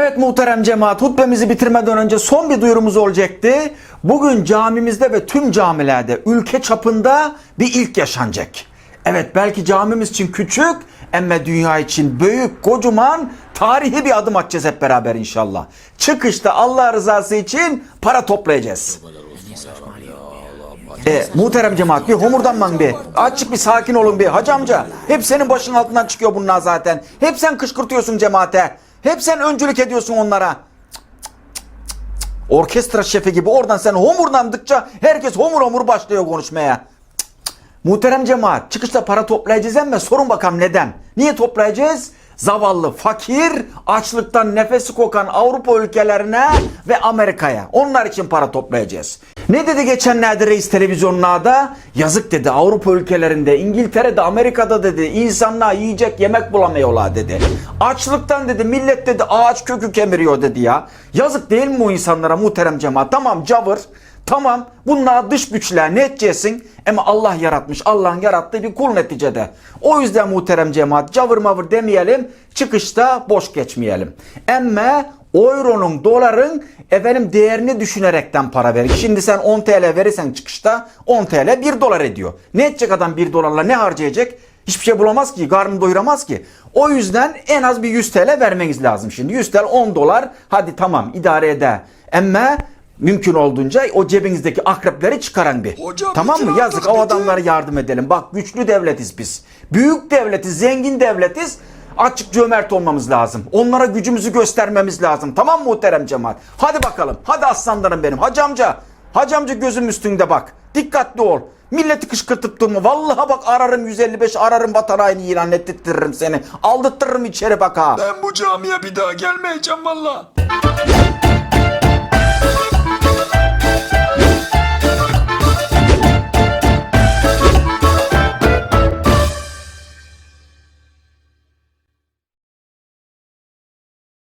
Evet muhterem cemaat hutbemizi bitirmeden önce son bir duyurumuz olacaktı. Bugün camimizde ve tüm camilerde ülke çapında bir ilk yaşanacak. Evet belki camimiz için küçük ama dünya için büyük kocaman tarihi bir adım atacağız hep beraber inşallah. Çıkışta Allah rızası için para toplayacağız. E, muhterem cemaat bir homurdanman bir. Açık bir sakin olun bir. Hacı amca hep senin başın altından çıkıyor bunlar zaten. Hep sen kışkırtıyorsun cemaate. Hep sen öncülük ediyorsun onlara. Orkestra şefi gibi oradan sen homurdandıkça herkes homur homur başlıyor konuşmaya. Cık. Muhterem cemaat çıkışta para toplayacağız ama sorun bakalım neden? Niye toplayacağız? Zavallı, fakir, açlıktan nefesi kokan Avrupa ülkelerine ve Amerika'ya. Onlar için para toplayacağız. Ne dedi geçenlerde reis televizyonlarda? Yazık dedi Avrupa ülkelerinde, İngiltere'de, Amerika'da dedi insanlar yiyecek yemek bulamıyorlar dedi. Açlıktan dedi millet dedi ağaç kökü kemiriyor dedi ya. Yazık değil mi bu insanlara muhterem cemaat? Tamam cavır. Tamam bunlar dış güçler ne edeceksin? Ama Allah yaratmış. Allah'ın yarattığı bir kul neticede. O yüzden muhterem cemaat cavır mavır demeyelim. Çıkışta boş geçmeyelim. Ama euronun doların efendim değerini düşünerekten para verin. Şimdi sen 10 TL verirsen çıkışta 10 TL 1 dolar ediyor. Ne edecek adam 1 dolarla ne harcayacak? Hiçbir şey bulamaz ki, karnını doyuramaz ki. O yüzden en az bir 100 TL vermeniz lazım şimdi. 100 TL 10 dolar hadi tamam idare eder. Ama mümkün olduğunca o cebinizdeki akrepleri çıkaran bir. Hocam, tamam mı? Yazık o adamlara yardım edelim. Bak güçlü devletiz biz. Büyük devletiz, zengin devletiz. Açık cömert olmamız lazım. Onlara gücümüzü göstermemiz lazım. Tamam mı muhterem cemaat? Hadi bakalım. Hadi aslanlarım benim. Hacı amca. Hacı amca gözüm üstünde bak. Dikkatli ol. Milleti kışkırtıp durma. Vallahi bak ararım 155 ararım vatan haini ilan ettirtirim seni. Aldırtırırım içeri bak ha. Ben bu camiye bir daha gelmeyeceğim valla.